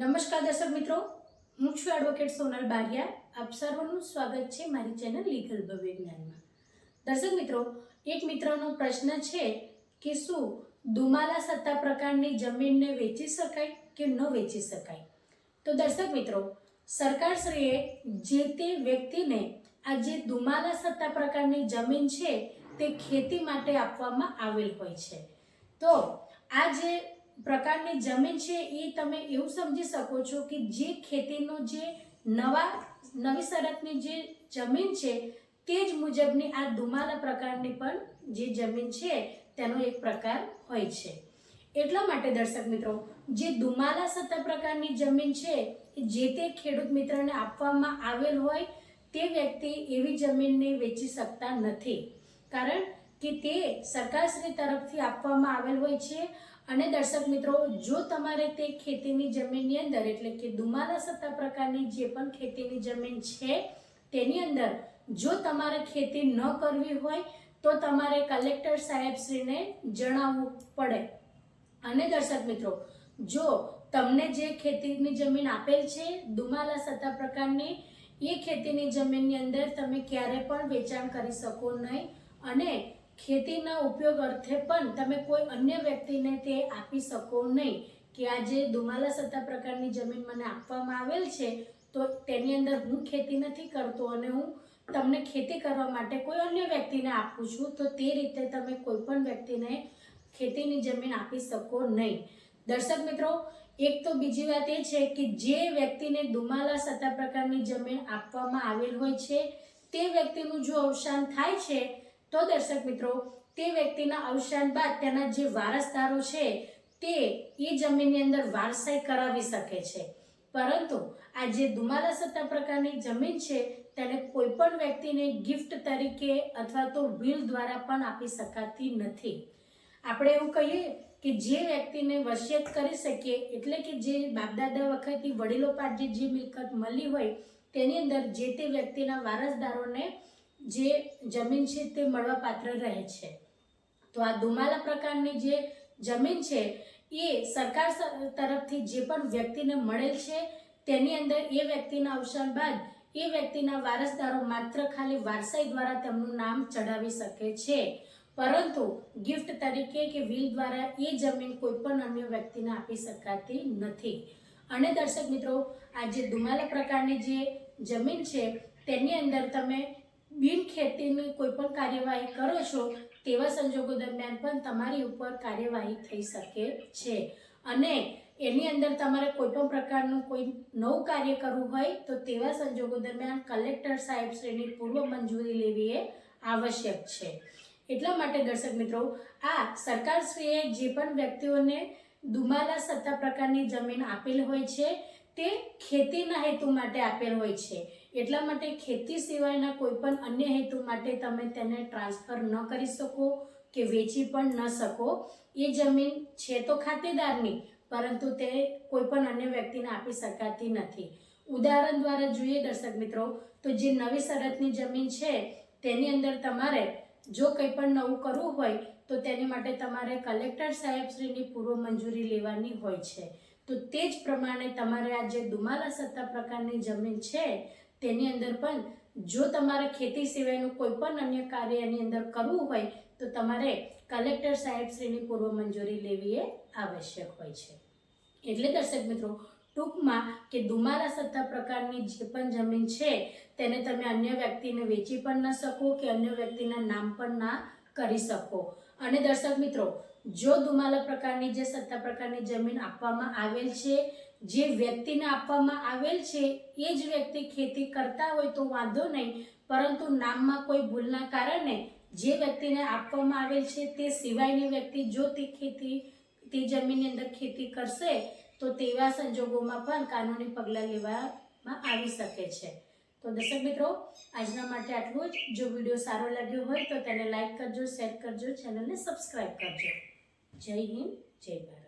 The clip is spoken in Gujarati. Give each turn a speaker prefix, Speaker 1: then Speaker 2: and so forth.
Speaker 1: નમસ્કાર દર્શક મિત્રો, હું છું એડવોકેટ સોનલ બારિયા. આપ સર્વનું સ્વાગત છે મારી ચેનલ લીગલ વિજ્ઞાનમાં દર્શક મિત્રો, એક મિત્રનો પ્રશ્ન છે કે શું દુમાલા સત્તા પ્રકારની જમીનને વેચી શકાય કે ન વેચી શકાય? તો દર્શક મિત્રો, સરકારશ્રીએ જે તે વ્યક્તિને આ જે દુમાલા સત્તા પ્રકારની જમીન છે તે ખેતી માટે આપવામાં આવેલ હોય છે. તો આ જે પ્રકારની જમીન છે એ તમે એવું સમજી શકો છો કે જે ખેતીનો જે નવા, નવી શરતની જે જમીન છે તે જ મુજબની આ દુમાલા પ્રકારની પણ જે જમીન છે તેનો એક પ્રકાર હોય છે. એટલા માટે દર્શક મિત્રો, જે દુમાલા સત્તા પ્રકારની જમીન છે, જે તે ખેડૂત મિત્રને આપવામાં આવેલ હોય, તે વ્યક્તિ એવી જમીનને વેચી શકતા નથી. કારણ કે તે સરકારશ્રી તરફથી આપવામાં આવેલ હોય છે અને દર્શક મિત્રો, જો તમારે તે ખેતીની જમીનની અંદર, એટલે કે દુમાલા સત્તા પ્રકારની જે પણ ખેતીની જમીન છે, તેની અંદર જો તમારે ખેતી ન કરવી હોય, તો તમારે કલેક્ટર સાહેબશ્રીને જણાવવું પડે. અને દર્શક મિત્રો, જો તમને જે ખેતીની જમીન આપેલ છે, દુમાલા સત્તા પ્રકારની, એ ખેતીની જમીનની અંદર તમે ક્યારે પણ વેચાણ કરી શકો નહીં. અને ખેતીના ઉપયોગ અર્થે પણ તમે કોઈ અન્ય વ્યક્તિને તે આપી શકો નહીં કે આ જે દુમાલા સત્તા પ્રકારની જમીન મને આપવામાં આવેલ છે, તો તેની અંદર હું ખેતી નથી કરતો અને હું તમને ખેતી કરવા માટે કોઈ અન્ય વ્યક્તિને આપું છું, તો તે રીતે તમે કોઈ પણ વ્યક્તિને ખેતીની જમીન આપી શકો નહીં. દર્શક મિત્રો, એક તો બીજી વાત એ છે કે જે વ્યક્તિને દુમાલા સત્તા પ્રકારની જમીન આપવામાં આવેલ હોય છે, તે વ્યક્તિનું જો અવસાન થાય છે તો દર્શક મિત્રો, તે વ્યક્તિના અવસાન બાદ તેના જે વારસદારો છે, તે એ જમીનની અંદર વારસાઈ કરાવી શકે છે. પરંતુ આ જે દુમાલા સત્તા પ્રકારની જમીન છે, તેને કોઈ પણ વ્યક્તિને ગિફ્ટ તરીકે અથવા તો વિલ દ્વારા પણ આપી શકાતી નથી. આપણે એવું કહીએ કે જે વ્યક્તિને વસિયત કરી શકીએ, એટલે કે જે બાપદાદા વખતથી વડીલો પાસે જે મિલકત મળી હોય, તેની અંદર જે તે વ્યક્તિના વારસદારોને જે જમીન છે તે મળવાપાત્ર રહે છે. તો આ દુમાલા પ્રકારની જે જમીન છે, એ સરકાર તરફથી જે પણ વ્યક્તિને મળેલ છે, તેની અંદર એ વ્યક્તિના અવસાન બાદ એ વ્યક્તિના વારસદારો માત્ર ખાલી વારસાઈ દ્વારા તેમનું નામ ચડાવી શકે છે. પરંતુ ગિફ્ટ તરીકે કે વિલ દ્વારા એ જમીન કોઈ પણ અન્ય વ્યક્તિને આપી શકાતી નથી. અને દર્શક મિત્રો, આ જે દુમાલા પ્રકારની જે જમીન છે, તેની અંદર તમે બિન ખેતીની કોઈ પણ કાર્યવાહી કરો છો, તેવા સંજોગો દરમિયાન પણ તમારી ઉપર કાર્યવાહી થઈ શકે છે. અને એની અંદર તમારે કોઈ પણ પ્રકારનું કોઈ નવું કાર્ય કરવું હોય, તો તેવા સંજોગો દરમિયાન કલેક્ટર સાહેબ સાહેબશ્રીની પૂર્વ મંજૂરી લેવી એ આવશ્યક છે. એટલા માટે દર્શક મિત્રો, આ સરકારશ્રીએ જે પણ વ્યક્તિઓને દુમાલા સત્તા પ્રકારની જમીન આપેલ હોય છે તે ખેતીના હેતુ માટે આપેલ હોય છે. એટલા માટે ખેતી સિવાયના કોઈ પણ અન્ય હેતુ માટે તમે તેને ટ્રાન્સફર ન કરી શકો કે વેચી પણ ન શકો. એ જમીન છે તો ખાતેદારની, પરંતુ તે કોઈ પણ અન્ય વ્યક્તિને આપી શકાતી નથી. ઉદાહરણ દ્વારા જોઈએ દર્શક મિત્રો, તો જે નવી શરતની જમીન છે, તેની અંદર તમારે જો કંઈ પણ નવું કરવું હોય, તો તેની માટે તમારે કલેક્ટર સાહેબશ્રીની પૂર્વ મંજૂરી લેવાની હોય છે. તો તે જ પ્રમાણે તમારે આ જે દુમાલા સત્તા પ્રકારની જમીન છે, તેની અંદર પણ જો તમારે ખેતી સિવાયનું કોઈ પણ અન્ય કાર્ય એની અંદર કરવું હોય, તો તમારે કલેક્ટર સાહેબશ્રીની પૂર્વ મંજૂરી લેવી એ આવશ્યક હોય છે. એટલે દર્શક મિત્રો, ટૂંકમાં કે દુમારા સત્તા પ્રકારની જે પણ જમીન છે, તેને તમે અન્ય વ્યક્તિને વેચી પણ ન શકો કે અન્ય વ્યક્તિના નામ પણ ના કરી શકો. અને દર્શક મિત્રો જો દુમાલા પ્રકારની જે સત્તા પ્રકારની જમીન આપવામાં આવેલ છે, જે વ્યક્તિને આપવામાં આવેલ છે, એ જ વ્યક્તિ ખેતી કરતા હોય તો વાંધો નહીં, પરંતુ નામમાં કોઈ ભૂલના કારણે જે વ્યક્તિને આપવામાં આવેલ છે, તે સિવાયની વ્યક્તિ જો તે ખેતી, તે જમીનની અંદર ખેતી કરશે, તો તેવા સંજોગોમાં પણ કાનૂની પગલાં લેવામાં આવી શકે છે. તો દર્શક મિત્રો, આજના માટે આટલું જ. જો વીડિયો સારો લાગ્યો હોય તો તેને લાઇક કરજો, શેર કરજો, ચેનલને સબસ્ક્રાઈબ કરજો. జై హింద్ జై భారత్